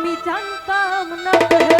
আমি জানতাম না।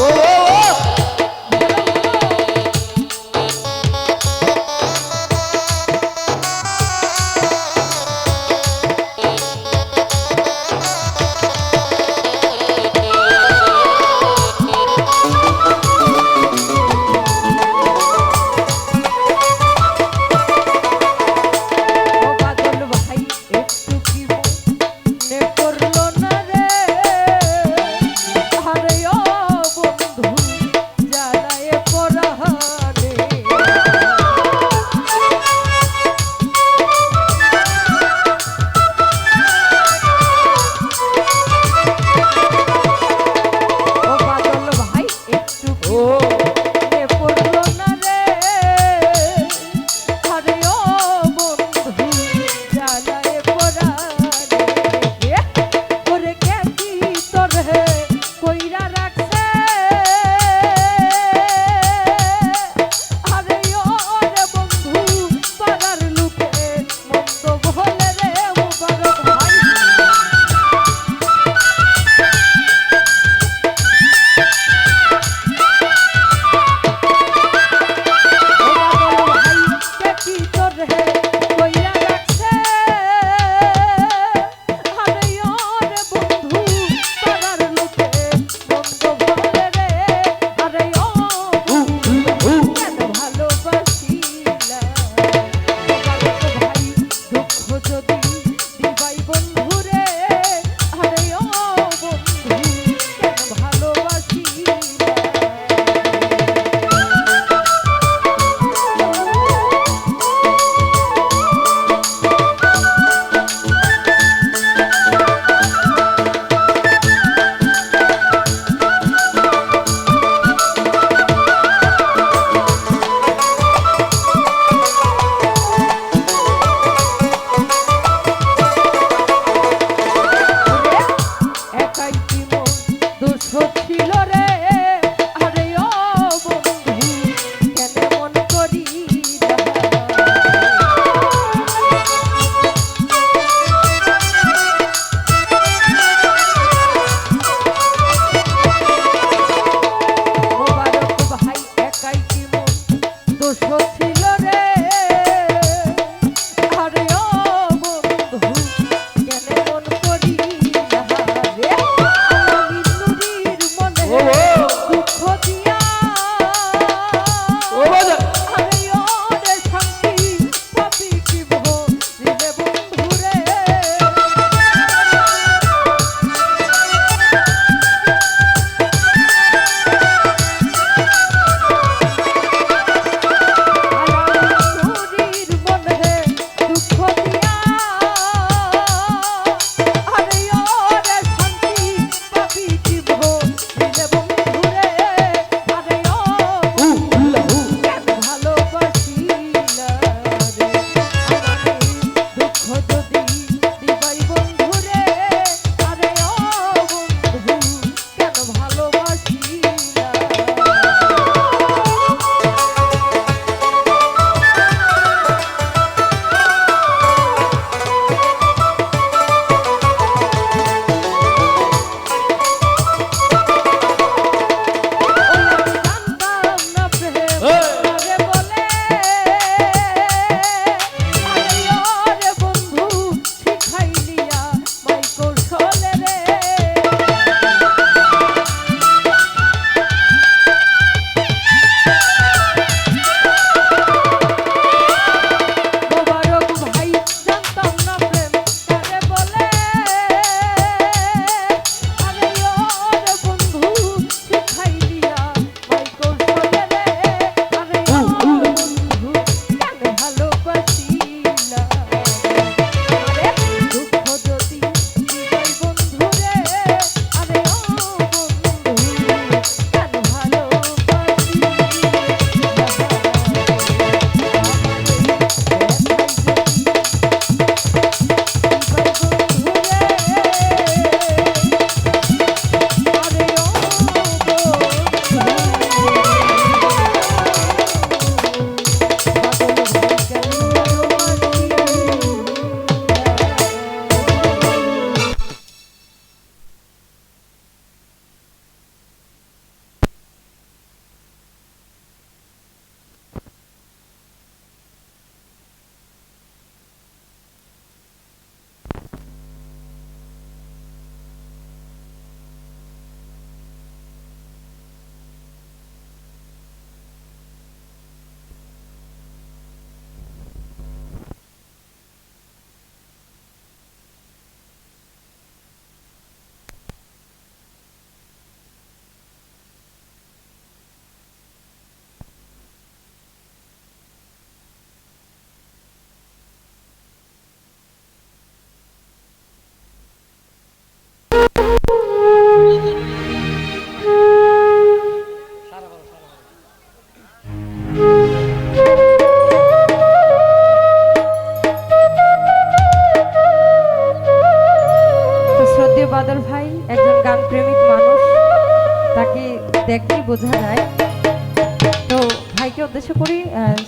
ಓ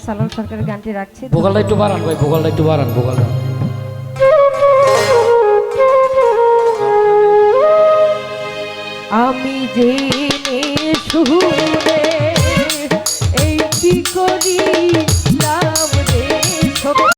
সালন সরকারের গানটি রাখছি। ভোগালটা একটু বাড়ান ভাই ভোগালটা একটু বাড়ান ভোগালটা আমি যে শুনে